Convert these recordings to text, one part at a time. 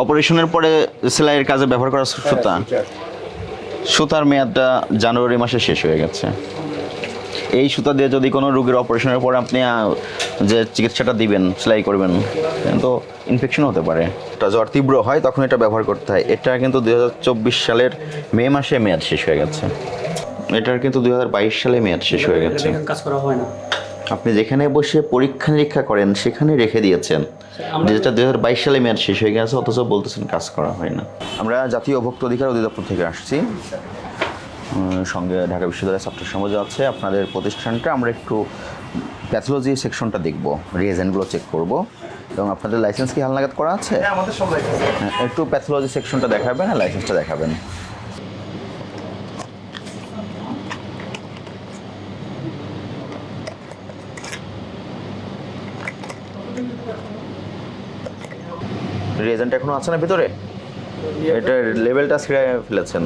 অপারেশনের পরে সেলাইয়ের কাজে ব্যবহার করা সুতা? সুতার মেয়াদটা জানুয়ারি মাসে শেষ হয়ে গেছে। এই সুতা দিয়ে যদি কোনো রোগীর অপারেশনের পরে আপনি যে চিকিৎসাটা দিবেন সেলাই করবেন তো ইনফেকশন হতে পারে। এটা জ্বর তীব্র হয় তখন এটা ব্যবহার করতে হয়। এটা কিন্তু দুই হাজার চব্বিশ সালের মে মাসে মেয়াদ শেষ হয়ে গেছে। এটার কিন্তু দুই হাজার বাইশ সালে মেয়াদ শেষ হয়ে গেছে। কাজ করা হয় না। আপনি যেখানে বসে পরীক্ষা নিরীক্ষা করেন সেখানে রেখে দিয়েছেন। যেটা দুই হাজার বাইশ সালে মেয়াদ শেষ হয়ে গেছে অথচ বলতেছেন কাজ করা হয় না। আমরা জাতীয় ভোক্তা অধিকার অধিদপ্তর থেকে আসছি। সঙ্গে ঢাকা বিশ্ববিদ্যালয়ের ছাত্র সমাজ আছে। আপনাদের প্রতিষ্ঠানটা আমরা একটু প্যাথোলজি সেকশনটা দেখব রিয়েজেন্টগুলো চেক করব। এবং আপনাদের লাইসেন্স কি হালনাগাদ করা আছে? লাইসেন্স হ্যাঁ, একটু প্যাথোলজি সেকশনটা দেখাবেন আর লাইসেন্সটা দেখাবেন। রিয়েজেন্ট এখনও আছে না ভিতরে? এটার লেভেলটা ছিঁড়ে ফেলেছেন।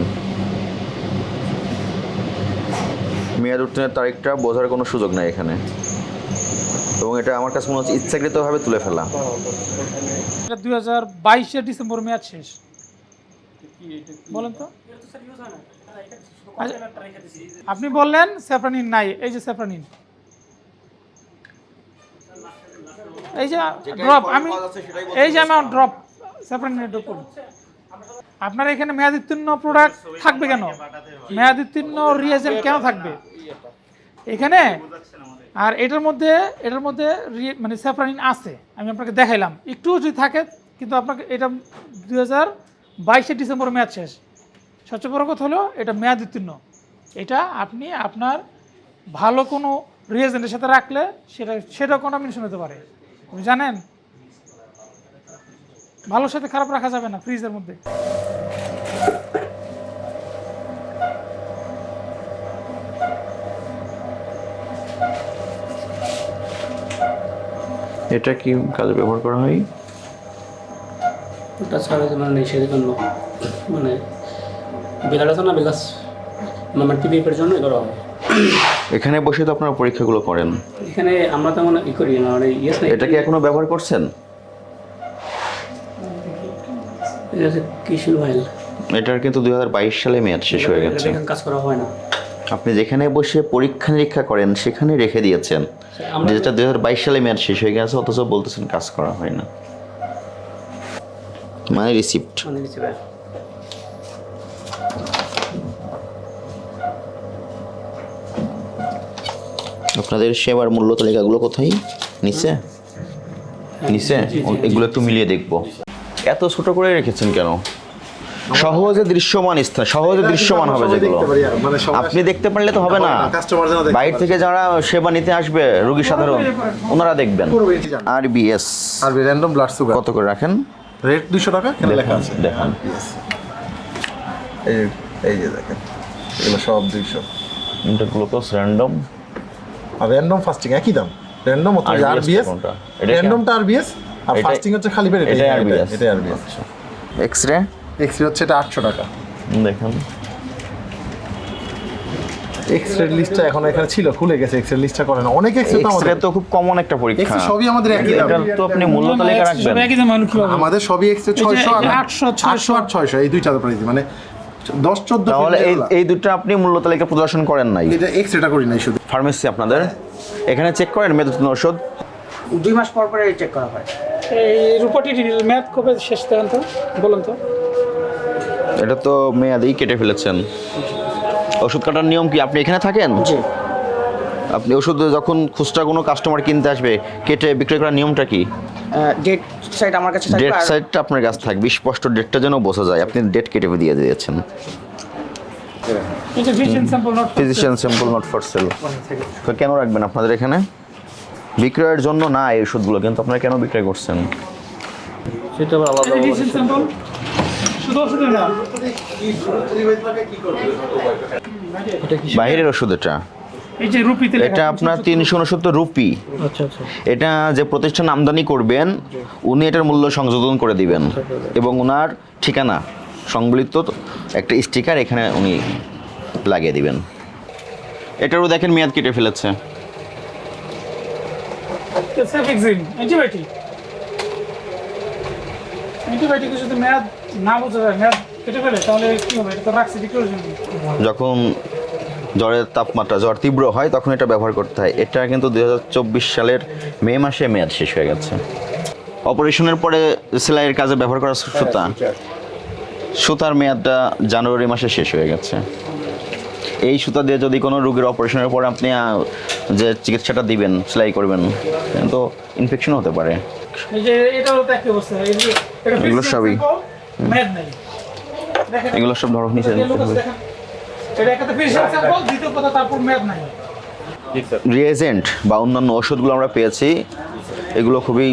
মেয়াদ উত্তীর্ণের তারিখটা বোঝার কোনো সুযোগ নাই এখানে। এবং এটা আমার কাছে মনে হচ্ছে ইচ্ছাকৃতভাবে তুলে ফেলা। এটা দুই হাজার বাইশের ডিসেম্বর মেয়াদ শেষ। বলেন তো। আচ্ছা, আপনি বললেন স্যাফরানিন নাই এই যে স্যাফরানিন। এই যে ড্রপ আমি এই যে আমার ড্রপ স্যাফরানিনের ড্রপ আপনার এখানে মেয়াদোত্তীর্ণ প্রোডাক্ট থাকবে কেন? মেয়াদোত্তীর্ণ রিয়েজেন্ট কেন থাকবে? এখানে আর এটার মধ্যে এটার মধ্যে মানে স্যাফরানিন আছে। আমি আপনাকে দেখাইলাম। একটু যদি থাকে কিন্তু আপনাকে এটা দুই হাজার বাইশে ডিসেম্বর মেয়াদ শেষ। সবচেয়ে বড় কথা হলো এটা মেয়াদ উত্তীর্ণ। এটা আপনি আপনার ভালো কোনো রিয়েজেন্টের সাথে রাখলে সেটা সেটা কন্টামিনেশন হতে পারে। জানেন? ভালোর সাথে খারাপ রাখা যাবে না ফ্রিজের মধ্যে। এটা কি কাজে ব্যবহার করা হয়? ওটা ছাড়া মানে সেই জন্য। মানে বিলাস না বিলাস মানে টিপিপের জন্য করা হয়। এখানে বসে তো আপনারা পরীক্ষাগুলো করেন। এখানে আমরা তেমন ই করি না মানে ইয়েস এটা কি এখনও ব্যবহার করছেন? কিশোর ভাইল এটার কিন্তু দুই সালে মেয়াদ শেষ হয়ে গেছে। কাজ করা হয় না। আপনি যেখানে বসে পরীক্ষা নিরীক্ষা করেন সেখানে রেখে দিয়েছেন। যেটা দুই হাজার বাইশ সালে মেয়াদ শেষ হয়ে গেছে অথচ বলতেছেন কাজ করা হয় না। মানে রিসিপ্ট মানে দিচ্ছি আপনাদের সেবার মূল্য তালিকাগুলো কোথায়? নিচে? নিচে? এগুলো একটু মিলিয়ে দেখব। এত ছোট করে রেখেছেন কেন? সহজে দৃশ্যমান স্থান সহজে দৃশ্যমান হবে যেগুলো। মানে আপনি দেখতে পারলে তো হবে না। বাইরে থেকে যারা সেবা নিতে আসবে রোগী সাধারণ ওনারা দেখবেন। আর বিএস আর র্যান্ডম ব্লাড সুগার কত করে রাখেন? রেট দুশো টাকা লেখা আছে? দেখান। এই যে দেখেন এগুলো সব দুইশো। গ্লুকোজ র্যান্ডম আর র্যান্ডম ফাস্টিং একই দাম। র্যান্ডম হচ্ছে আরবিএস র্যান্ডমটা আরবিএস আর ফাস্টিং হচ্ছে খালি পেট এটা আরবিএস এটা RBS X ray X ray হচ্ছে এটা আটশো টাকা। দেখুন। এক্স রে লিস্টটা এখন এখানে ছিল খুলে গেছে এক্স রে লিস্টটা করে না অনেক এক্স রে তো আমাদের তো খুব কমন একটা পরীক্ষা। রে সবই আমাদের একই দাম। এটা তো আপনি মূল্য তালিকা রাখবেন? আমাদের সবই এক্স রে ছয়শো এই যে আর 800, 600 আর ছয়শো এই দুইটা প্রাইস মানে দশ চোদ্দ তাহলে এই এই দুটো আপনি মূল্য তালিকা প্রদর্শন করেন নাই। এটা এক্স রেটা করি নাই শুধু। ফার্মেসি আপনাদের। এখানে চেক করেন মেদুতিন ওষুধ দুই মাস পর পরে চেক করা হয়। এই রূপটি মেয়াদ কবে শেষ দেন তো? বলুন তো। এটা তো মেয়াদেই কেটে ফেলেছেন। ওষুধ কাটার নিয়ম কি আপনি এখানে থাকেন? জি। আপনি ওষুধ যখন খুচরা কোনো কাস্টমার কিনতে আসবে কেটে বিক্রয় করার নিয়মটা কি? ডেট সাইট আমার কাছে ডেট সাইডটা আপনার কাছে থাকবে স্পষ্ট ডেটটা যেন বোঝা যায়। আপনি ডেট কেটে দিয়ে দিয়েছেন। Physician sample not for sale তো কেন রাখবেন আপনাদের এখানে? বিক্রয়ের জন্য না এই ওষুধগুলো কিন্তু আপনারা কেন বিক্রয় করছেন? সেটা আবার আলাদা বাইরের ওষুধ এটা? এই যে রুপিতে এটা আপনার তিনশো উনসত্তর রুপি। আচ্ছা আচ্ছা। এটা যে প্রতিষ্ঠান আমদানি করবেন উনি এটার মূল্য সংযোজন করে দিবেন। এবং ওনার ঠিকানা সংবলিত একটা স্টিকার এখানে উনি লাগিয়ে দিবেন। এটারও দেখেন মেয়াদ কেটে ফেলেছে। Cefixime antibiotic. অ্যান্টিবায়োটিকের যদি মেয়াদ না বোঝা যায় মেয়াদ কেটে ফেলে তাহলে কি হবে? এটা তো রাখছি বিক্রির জন্য যখন জ্বরের তাপমাত্রা জ্বর তীব্র হয় তখন এটা ব্যবহার করতে হয়। এটা কিন্তু দু হাজার চব্বিশ সালের মে মাসে মেয়াদ শেষ হয়ে গেছে। অপারেশনের পরে সেলাইয়ের কাজে ব্যবহার করা সুতা। সুতার। মেয়াদটা জানুয়ারি মাসে শেষ হয়ে গেছে। এই সুতা দিয়ে যদি কোনো রোগীর অপারেশনের পরে আপনি যে চিকিৎসাটা দিবেন সেলাই করবেন তো ইনফেকশন হতে পারে। এগুলো সবই। এগুলো সব ধরো নিচে এই লোক আছে দেখেন এটা একটা ফিশিং স্যাম্পল দ্বিতীয় কথা তারপর মেয়াদ নাই। রিয়েজেন্ট বা অন্যান্য ওষুধগুলো আমরা পেয়েছি এগুলো খুবই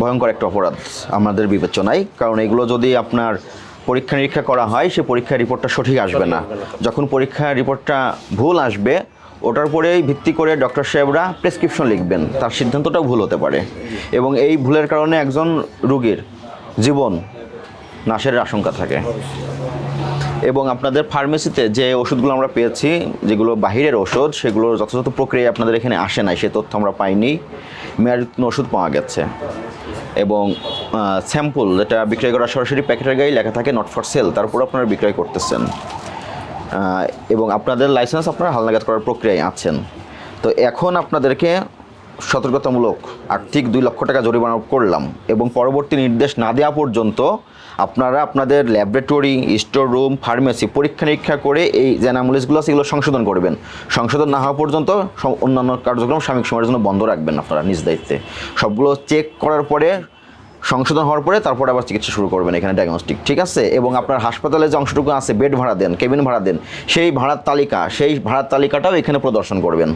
ভয়ঙ্কর একটা অপরাধ আমাদের বিবেচনায় কারণ এগুলো যদি আপনার পরীক্ষা নিরীক্ষা করা হয় সে পরীক্ষার রিপোর্টটা সঠিক আসবে না। যখন পরীক্ষার রিপোর্টটা ভুল আসবে ওটার উপরেই ভিত্তি করে ডক্টর সাহেবরা প্রেসক্রিপশন লিখবেন তার সিদ্ধান্তটাও ভুল হতে পারে। এবং এই ভুলের কারণে একজন রোগীর জীবন নাশের আশঙ্কা থাকে। এবং আপনাদের ফার্মেসিতে যে ওষুধগুলো আমরা পেয়েছি, যেগুলো বাহিরের ওষুধ, সেগুলোর যথাযথ প্রক্রিয়া আপনাদের এখানে আসে নাই, সে তথ্য আমরা পাইনি। মেয়াদোত্তীর্ণ ওষুধ পাওয়া গেছে। এবং স্যাম্পল যেটা বিক্রয় করা সরাসরি প্যাকেটের গায়ে লেখা থাকে নট ফর সেল তার উপর আপনারা বিক্রয় করতেছেন। এবং আপনাদের লাইসেন্স আপনারা হালনাগাদ করার প্রক্রিয়ায় আছেন। তো এখন আপনাদেরকে সতর্কতামূলক আর্থিক দুই লক্ষ টাকা জরিমানা করলাম এবং পরবর্তী নির্দেশ না দেওয়া পর্যন্ত আপনারা আপনাদের ল্যাবরেটরি স্টোর রুম ফার্মেসি পরীক্ষা নিরীক্ষা করে এই যে এগুলো সংশোধন করবেন। সংশোধন না হওয়া পর্যন্ত অন্যান্য কার্যক্রম সাময়িক সময়ের জন্য বন্ধ রাখবেন আপনারা নিজ দায়িত্বে। সবগুলো চেক করার পরে, সংশোধন হওয়ার পরে তারপরে আবার চিকিৎসা শুরু করবেন এখানে ডায়াগনস্টিক ঠিক আছে? এবং আপনার হাসপাতালে যে অংশটুকু আছে বেড ভাড়া দেন কেবিন ভাড়া দেন, সেই ভাড়ার তালিকা, সেই ভাড়ার তালিকাটাও এখানে প্রদর্শন করবেন।